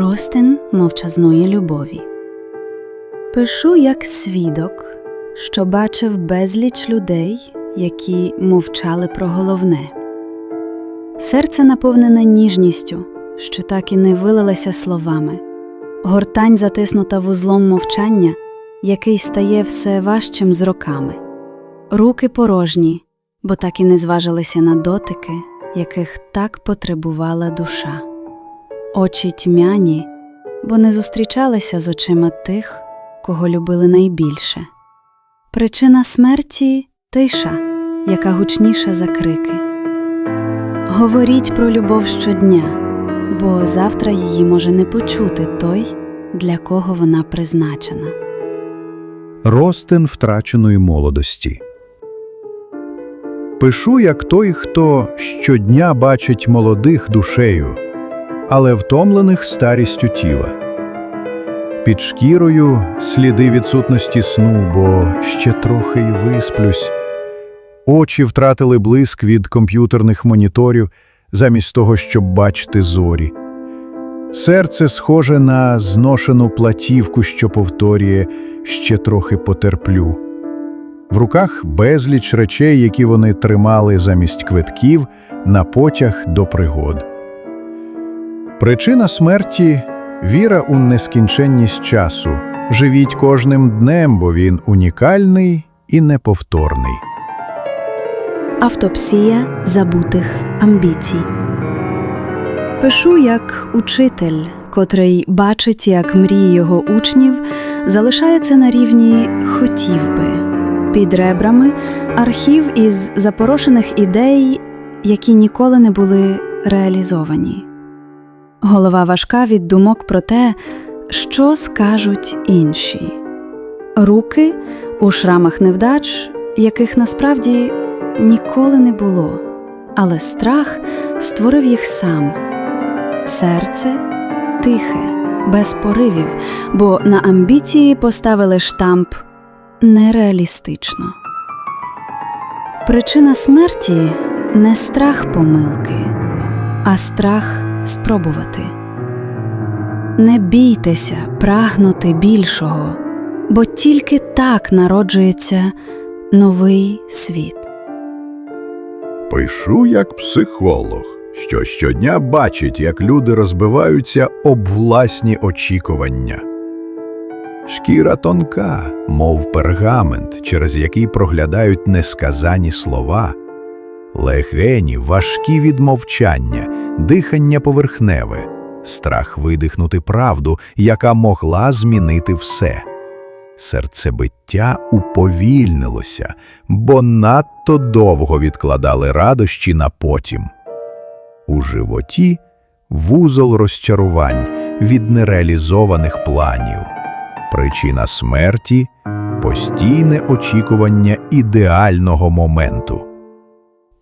Ростин мовчазної любові. Пишу як свідок, що бачив безліч людей, які мовчали про головне. Серце наповнене ніжністю, що так і не вилилася словами, гортань затиснута вузлом мовчання, який стає все важчим з роками, руки порожні, бо так і не зважилися на дотики, яких так потребувала душа очі тьмяні, бо не зустрічалися з очима тих, кого любили найбільше. Причина смерті тиша, яка гучніша за крики. Говоріть про любов щодня, бо завтра її може не почути той, для кого вона призначена. Ростин втраченої молодості. Пишу як той, хто щодня бачить молодих душею, але втомлених старістю тіла. Під шкірою сліди відсутності сну, бо ще трохи й висплюсь. Очі втратили блиск від комп'ютерних моніторів, замість того, щоб бачити зорі. Серце схоже на зношену платівку, що повторює ще трохи потерплю. В руках безліч речей, які вони тримали замість квитків на потяг до пригод. Причина смерті віра у нескінченність часу. Живіть кожним днем, бо він унікальний і неповторний. Автопсія забутих амбіцій. Пишу як учитель, котрий бачить, як мрії його учнів залишаються на рівні хотів би, під ребрами архів із запорошених ідей, які ніколи не були реалізовані. Голова важка від думок про те, що скажуть інші. Руки у шрамах невдач, яких насправді ніколи не було, але страх створив їх сам. Серце тихе, без поривів, бо на амбіції поставили штамп нереалістично. Причина смерті не страх помилки, а страх спробувати. Не бійтеся прагнути більшого, бо тільки так народжується новий світ. Пишу як психолог, що щодня бачить, як люди розбиваються об власні очікування. Шкіра тонка, мов пергамент, через який проглядають несказані слова, легені важкі від мовчання, дихання поверхневе, страх видихнути правду, яка могла змінити все. Серцебиття уповільнилося, бо надто довго відкладали радощі на потім. У животі вузол розчарувань від нереалізованих планів. Причина смерті постійне очікування ідеального моменту.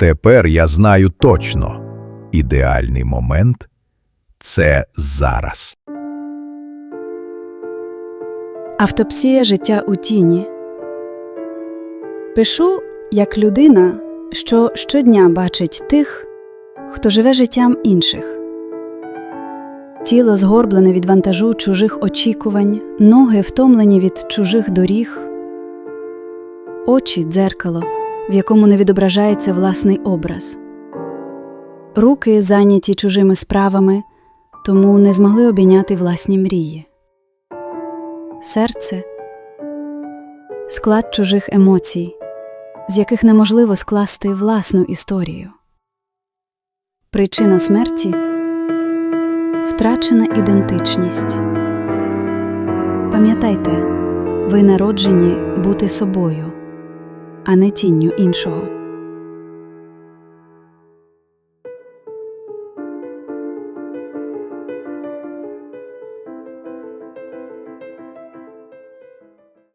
Тепер я знаю точно ідеальний момент це зараз. Автопсія життя у тіні. Пишу як людина, що щодня бачить тих, хто живе життям інших. Тіло згорблене від вантажу чужих очікувань, ноги втомлені від чужих доріг, очі дзеркало, в якому не відображається власний образ, руки зайняті чужими справами, тому не змогли обійняти власні мрії серце склад чужих емоцій, з яких неможливо скласти власну історію. Причина смерті втрачена ідентичність. Пам'ятайте, ви народжені бути собою, а не тінню іншого.